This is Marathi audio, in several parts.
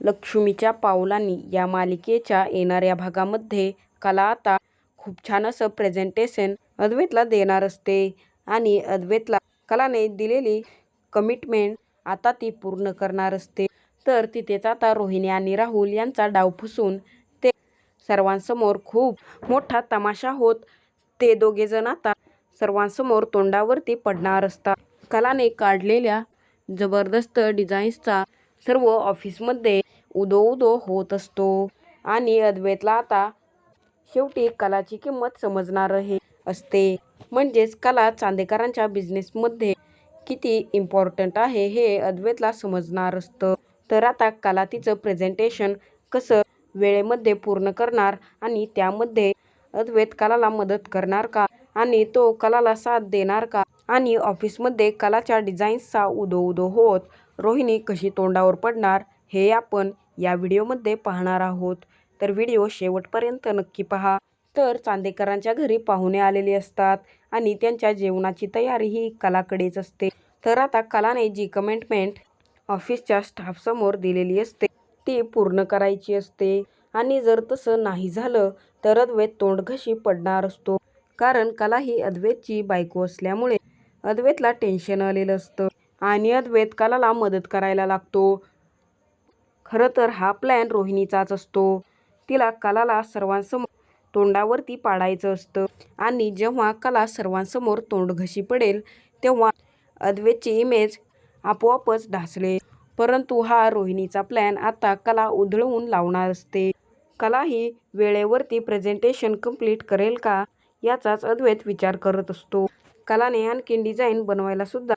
लक्ष्मीच्या पावलांनी या मालिकेच्या येणाऱ्या भागामध्ये कला आता खूप छान असं प्रेझेंटेशन अद्वैतला देणार असते. आणि अद्वैतला कलाने दिलेली कमिटमेंट आता ती पूर्ण करणार असते. तर तिथेच आता रोहिणी आणि राहुल यांचा डाव फुसून ते सर्वांसमोर खूप मोठा तमाशा होत ते दोघेजण आता सर्वांसमोर तोंडावरती पडणार असतात. कलाने काढलेल्या जबरदस्त डिझाईन्सचा सर्व ऑफिसमध्ये उदो उदो होत असतो. आणि अद्वैतला आता शेवटी कलाची किंमत समजणार हे असते. म्हणजेच कला चांदेकरांच्या बिझनेसमध्ये किती इम्पॉर्टंट आहे हे अद्वैतला समजणार असतं. तर आता कला तिचं प्रेझेंटेशन कसं वेळेमध्ये पूर्ण करणार आणि त्यामध्ये अद्वैत कलाला मदत करणार का? आणि तो कलाला साथ देणार का? आणि ऑफिसमध्ये कलाच्या डिझाईन्सचा उदो उदो होत रोहिणी कशी तोंडावर पडणार हे आपण या व्हिडिओमध्ये पाहणार आहोत. तर व्हिडिओ शेवटपर्यंत नक्की पहा. तर चांदेकरांच्या घरी पाहुणे आलेले असतात आणि त्यांच्या जेवणाची तयारी ही कलाकडेच असते. तर आता कलाने जी कमेंटमेंट ऑफिसच्या स्टाफसमोर दिलेली असते ती पूर्ण करायची असते. आणि जर तसं नाही झालं तर अद्वैत तोंडघशी पडणार असतो. कारण कला ही अद्वैतची बायको असल्यामुळे अद्वैतला टेन्शन आलेलं असतं. आणि अद्वैतकाला मदत करायला लागतो. खरं तर हा प्लॅन रोहिणीचाच असतो. तिला कलाला सर्वांसमोर तोंडावरती पाडायचं असतं. आणि जेव्हा कला सर्वांसमोर तोंडघशी पडेल तेव्हा अद्वैतची इमेज आपोआपच ढासले. परंतु हा रोहिणीचा प्लॅन आता कला उधळवून लावणार असते. कला ही वेळेवरती प्रेझेंटेशन कंप्लीट करेल का याचाच अद्वैत विचार करत असतो. कलाने आणखीन डिझाईन बनवायला सुद्धा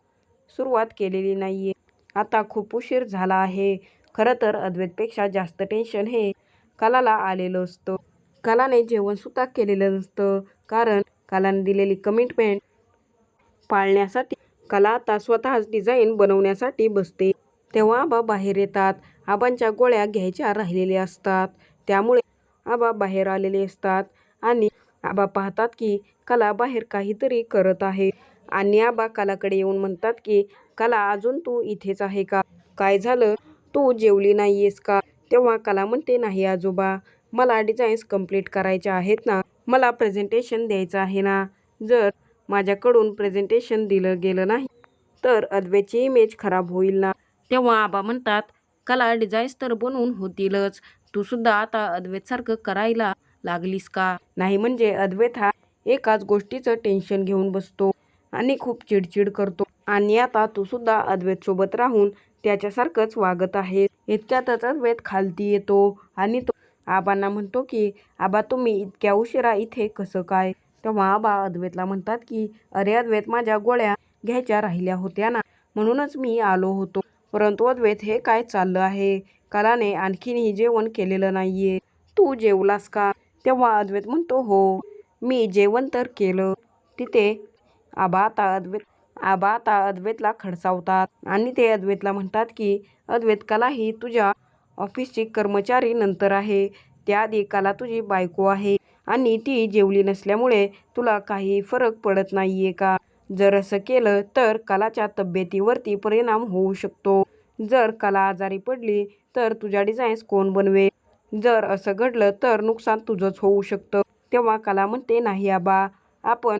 सुरुवात केलेली नाहीये. आता खूप उशीर झाला आहे. खरं तर अद्वैतपेक्षा जास्त टेन्शन हे कलाला आलेलं असतं. कलाने जेवणसुद्धा केलेलं नसतं. कारण कलाने दिलेली कमिटमेंट पाळण्यासाठी कला आता स्वतःच डिझाईन बनवण्यासाठी बसते. तेव्हा आबा बाहेर येतात. आबांच्या गोळ्या घ्यायच्या राहिलेल्या असतात. त्यामुळे आबा बाहेर आलेले असतात. आणि आबा पाहतात की कला बाहेर काहीतरी करत आहे. आणि आबा कलाकडे येऊन म्हणतात की कला अजून तू इथेच आहे का? काय झालं? तू जेवली नाहीयेस का? तेव्हा कला म्हणते नाही आजोबा मला डिझाईन्स कंप्लीट करायच्या आहेत ना मला प्रेझेंटेशन द्यायचं आहे ना. जर माझ्याकडून प्रेझेंटेशन दिलं गेलं नाही तर अद्वेची इमेज खराब होईल ना. तेव्हा आबा म्हणतात कला डिझाईन्स तर बनवून होतीलच. तू सुद्धा आता अद्वैतसारखं करायला लागलीस का? नाही म्हणजे अद्वैत हा एकाच गोष्टीचं टेन्शन घेऊन बसतो. आणि खूप चिडचिड करतो. आणि आता तू सुद्धा अद्वैत सोबत राहून त्याच्यासारखंच वागत आहे. इतक्यातच अद्वैत खालती येतो आणि तो आबांना म्हणतो की आबा तुम्ही इतक्या उशिरा इथे कसं काय? तेव्हा आबा अद्वैतला म्हणतात की अरे अद्वैत माझ्या गोळ्या घ्यायच्या राहिल्या होत्या ना म्हणूनच मी आलो होतो. परंतु अद्वैत हे काय चाललं आहे? कलाने आणखीनही जेवण केलेलं नाहीये. तू जेवलास का? तेव्हा अद्वैत म्हणतो हो मी जेवण तर केलं. तिथे आबा आता अद्वैत आबा अद्वैतला खडसावतात. आणि ते अद्वैतला म्हणतात की अद्वैत कला ही तुझ्या ऑफिसची कर्मचारी नंतर आहे. त्याआधी कला तुझी बायको आहे. आणि ती जेवली नसल्यामुळे तुला काही फरक पडत नाहीये का? जर असं केलं तर कलाच्या तब्येतीवरती परिणाम होऊ शकतो. जर कला आजारी पडली तर तुझ्या डिझाईन्स कोण बनवे? जर असं घडलं तर नुकसान तुझंच होऊ शकतं. तेव्हा कला म्हणते नाही आबा आपण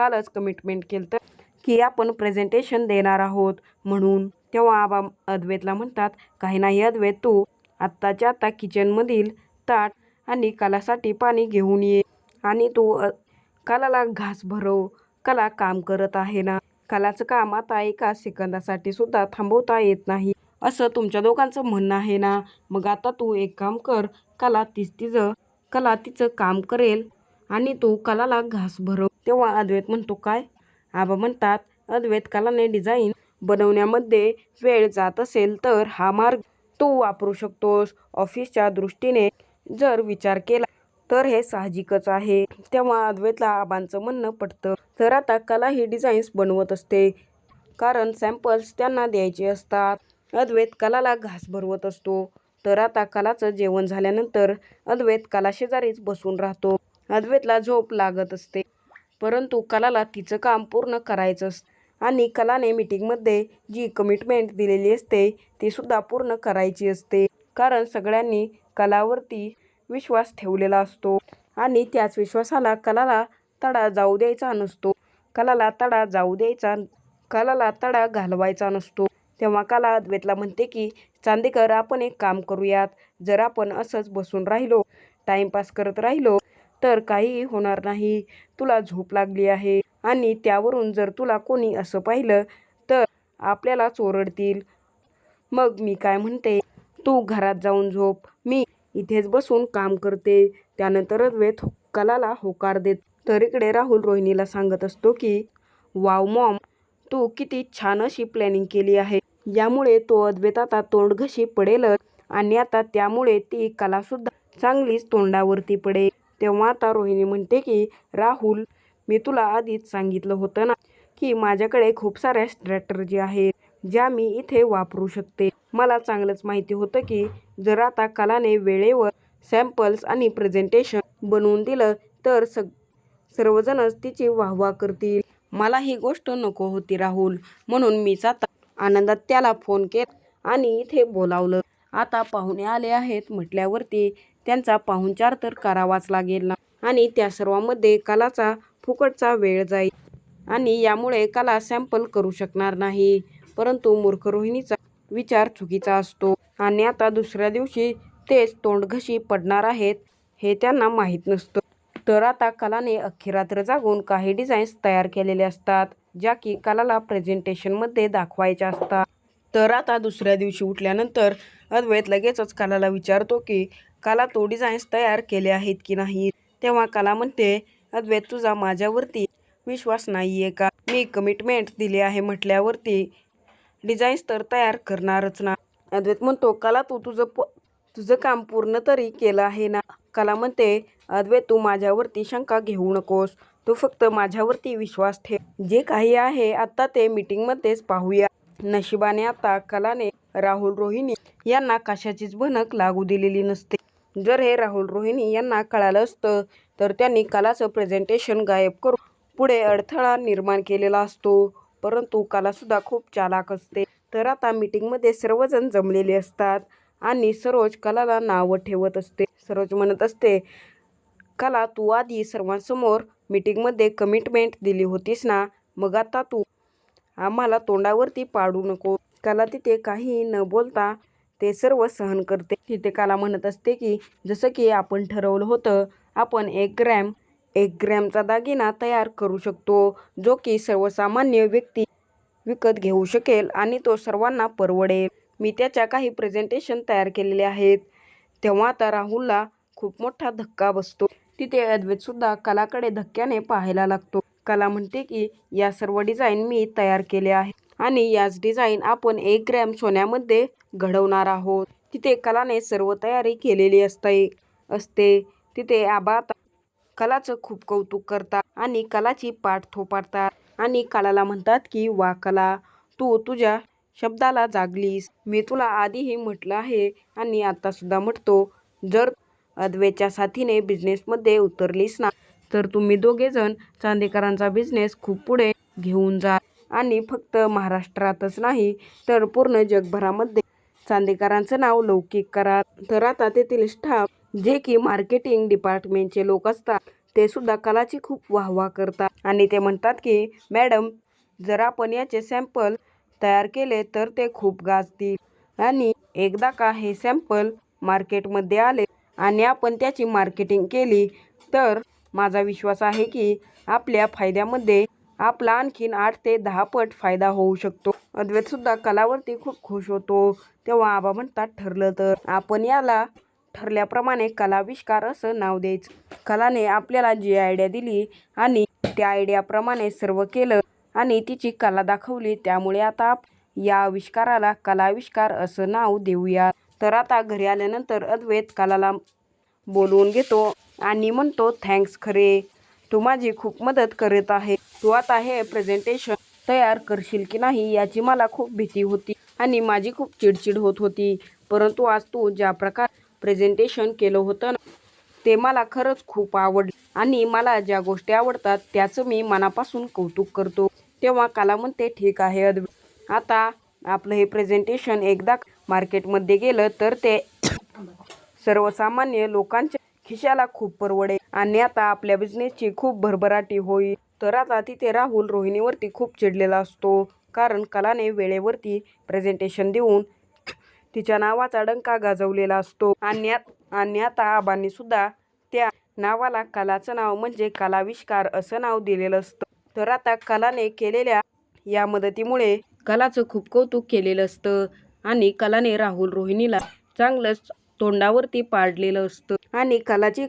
कालच कमिटमेंट केलं तर की आपण प्रेझेंटेशन देणार आहोत. म्हणून तेव्हा आबा अद्वैतला म्हणतात काही नाही अद्वैत तू आत्ताच्या आत्ता किचनमधील ताट आणि कलासाठी पाणी घेऊन ये आणि तू अ, कलाला घास भरव. कला काम करत आहे ना? कलाचं काम आता एका सेकंदासाठी सुद्धा थांबवता येत नाही. असं तुमच्या दोघांचं म्हणणं आहे ना? मग आता तू एक काम कर. कला तीच तिचं कला तिचं काम करेल आणि तू कलाला घास भरव. तेव्हा अद्वैत म्हणतो काय? आबा म्हणतात अद्वैत कलाने डिझाईन बनवण्यामध्ये वेळ जात असेल तर हा मार्ग तू वापरू शकतोस. ऑफिसच्या दृष्टीने जर विचार केला तर हे साहजिकच आहे. तेव्हा अद्वैतला आबांचं म्हणणं पटतं. तर आता कला ही डिझाईन्स बनवत असते कारण सॅम्पल्स त्यांना द्यायचे असतात. अद्वैत कलाला घास भरवत असतो. तर आता कलाचं जेवण झाल्यानंतर अद्वैत कला शेजारीच बसून राहतो. अद्वैतला झोप लागत असते. परंतु कलाला तिचं काम पूर्ण करायचं असतं आणि कलाने मीटिंगमध्ये जी कमिटमेंट दिलेली असते ती सुद्धा पूर्ण करायची असते. कारण सगळ्यांनी कलावरती विश्वास ठेवलेला असतो. आणि त्याच विश्वासाला कलाला तडा जाऊ द्यायचा नसतो. कलाला तडा जाऊ द्यायचा कलाला तडा घालवायचा नसतो. तेव्हा कला अद्वैतला म्हणते की चांदेकर आपण एक काम करूयात. जर आपण असंच बसून राहिलो टाइमपास करत राहिलो तर काहीही होणार नाही. तुला झोप लागली आहे आणि त्यावरून जर तुला कोणी असं पाहिलं तर आपल्याला चोरडतील मग मी काय म्हणते? तू घरात जाऊन झोप. मी इथेच बसून काम करते. त्यानंतर अद्वैत कलाला होकार देत. तर इकडे राहुल रोहिणीला सांगत असतो की वाव मॉम तू किती छान अशी प्लॅनिंग केली आहे. यामुळे तो अद्वैत आता तोंडघशी पडेलच आणि आता त्यामुळे ती कलासुद्धा चांगलीच तोंडावरती पडेल. तेव्हा आता रोहिणी म्हणते की राहुल मी तुला आधीच सांगितलं होतं ना की माझ्याकडे खूप साऱ्या स्ट्रॅटर्जी आहेत ज्या मी इथे वापरू शकते. मला चांगलंच माहिती होतं की जर आता कलाने वेळेवर सॅम्पल्स आणि प्रेझेंटेशन बनवून दिलं तर सग सर्वजणच तिची वाहवा करतील. मला ही गोष्ट नको होती राहुल म्हणून मीच आता आनंदात त्याला फोन केला आणि इथे बोलावलं. आता पाहुणे आले आहेत म्हटल्यावरती त्यांचा पाहुणचार तर करावाच लागेल ना. आणि त्या सर्वांमध्ये कलाचा फुकटचा वेळ जाईल. आणि यामुळे कला सॅम्पल करू शकणार नाही. परंतु मूर्ख रोहिणीचा विचार चुकीचा असतो. आणि आता दुसऱ्या दिवशी तेच तोंडघशी पडणार आहेत हे त्यांना माहीत नसतं. तर आता कलाने अख्खी रात्र जागून काही डिझाईन्स तयार केलेले असतात ज्या की कलाला प्रेझेंटेशनमध्ये दाखवायच्या असतात. तर आता दुसऱ्या दिवशी उठल्यानंतर अद्वैत लगेचच कलाला विचारतो की कला तो डिझाईन्स तयार केले आहेत की नाही? तेव्हा कला म्हणते अद्वैत तुझा माझ्यावरती विश्वास नाही आहे का? मी कमिटमेंट दिली आहे म्हटल्यावरती डिझाईन्स तर तयार करणारच ना. अद्वैत म्हणतो कला तू तुझं प तुझं काम पूर्ण तरी केलं आहे ना? कला म्हणते अद्वैत तू माझ्यावरती शंका घेऊ नकोस. तू फक्त माझ्यावरती विश्वास ठेव. जे काही आहे आता ते मीटिंगमध्येच पाहूया. नशिबाने आता कलाने राहुल रोहिणी यांना कशाचीच भनक लागू दिलेली नसते. जर हे राहुल रोहिणी यांना कळालं असतं तर त्यांनी कलाचं प्रेझेंटेशन गायब करून पुढे अडथळा निर्माण केलेला असतो. परंतु कलासुद्धा खूप चालाक असते. तर आता मीटिंगमध्ये सर्वजण जमलेले असतात आणि सरोज कलाला नावं ठेवत असते. सरोज म्हणत असते कला तू आधी सर्वांसमोर मीटिंगमध्ये कमिटमेंट दिली होतीस ना? मग आता तू आम्हाला तोंडावरती पाडू नको. कला तिथे काही न बोलता ते सर्व सहन करते. तिथे कला म्हणत असते की जसं की आपण ठरवलं होतं आपण एक ग्रॅम एक ग्रॅमचा दागिना तयार करू शकतो जो की सर्वसामान्य व्यक्ती विकत घेऊ शकेल आणि तो सर्वांना परवडेल. मी त्याच्या काही प्रेझेंटेशन तयार केलेले आहेत. तेव्हा आता राहुलला खूप मोठा धक्का बसतो. तिथे अद्वैतसुद्धा कलाकडे धक्क्याने पाहायला लागतो. कला म्हणते की या सर्व डिझाईन मी तयार केले आहे आणि याच डिझाईन आपण एक ग्रॅम सोन्यामध्ये घडवणार आहोत. तिथे कलाने सर्व तयारी केलेली असते असते. तिथे आबा आता कलाचं खूप कौतुक करतात आणि कलाची पाठ थोपाडतात. आणि कलाला म्हणतात की वा कला तू तुझ्या शब्दाला जागलीस. मी तुला आधीही म्हटलं आहे आणि आत्तासुद्धा म्हटतो म्हणतो जर अद्वेच्या साथीने बिझनेसमध्ये उतरलीस ना तर तुम्ही दोघेजण चांदेकरांचा बिझनेस खूप पुढे घेऊन जा. आणि फक्त महाराष्ट्रातच नाही तर पूर्ण जगभरामध्ये. चांदेकरांचं नाव लौकिक करा. तर आता तेथील स्टाफ जे की मार्केटिंग डिपार्टमेंटचे लोक असतात ते सुद्धा कलाची खूप वाहवा करतात. आणि ते म्हणतात की मॅडम जर आपण याचे सॅम्पल तयार केले तर ते खूप गाजतील. आणि एकदा का हे सॅम्पल मार्केटमध्ये आले आणि आपण त्याची मार्केटिंग केली तर माझा विश्वास आहे की आपल्या फायद्यामध्ये आपला आणखीन आठ ते दहा पट फायदा होऊ शकतो. अद्वैतसुद्धा कलावरती खूप खुश होतो. तेव्हा आबा म्हणतात ठरलं तर. आपण याला ठरल्याप्रमाणे कलाविष्कार असं नाव द्यायचं. कलाने आपल्याला जी आयडिया दिली आणि त्या आयडियाप्रमाणे सर्व केलं आणि तिची कला दाखवली त्यामुळे आता या आविष्काराला कलाविष्कार असं नाव देऊया. तर आता घरी आल्यानंतर अद्वैत कलाला बोलवून घेतो आणि म्हणतो थँक्स खरे. तू माझी खूप मदत करत आहे. तू आता हे प्रेझेंटेशन तयार करशील की नाही याची मला खूप भीती होती आणि माझी खूप चिडचिड होत होती. परंतु आज तू ज्या प्रकार प्रेझेंटेशन केलं होतं ना ते मला खरंच खूप आवडलं आणि मला ज्या गोष्टी आवडतात त्याचं मी मनापासून कौतुक करतो. तेव्हा काला म्हणते ठीक आहे अद्वैत आता आपलं हे प्रेझेंटेशन एकदा मार्केटमध्ये गेलं तर ते सर्वसामान्य लोकांच्या खिशाला खूप परवडेल आणि आता आपल्या बिझनेसची खूप भरभराटी होईल. तर आता तिथे राहुल रोहिणीवरती खूप चिडलेला असतो. कारण कलाने वेळेवरती प्रेझेंटेशन देऊन तिच्या नावाचा डंका गाजवलेला असतो. आणि आणि आता आबांनी सुद्धा त्या नावाला कलाचं नाव म्हणजे कलाविष्कार असं नाव दिलेलं असतं. तर आता कलाने केलेल्या या मदतीमुळे कलाचं खूप कौतुक केलेलं असतं आणि कलाने राहुल रोहिणीला चांगलंच तोंडावरती पाडलेलं असतं. आणि कलाची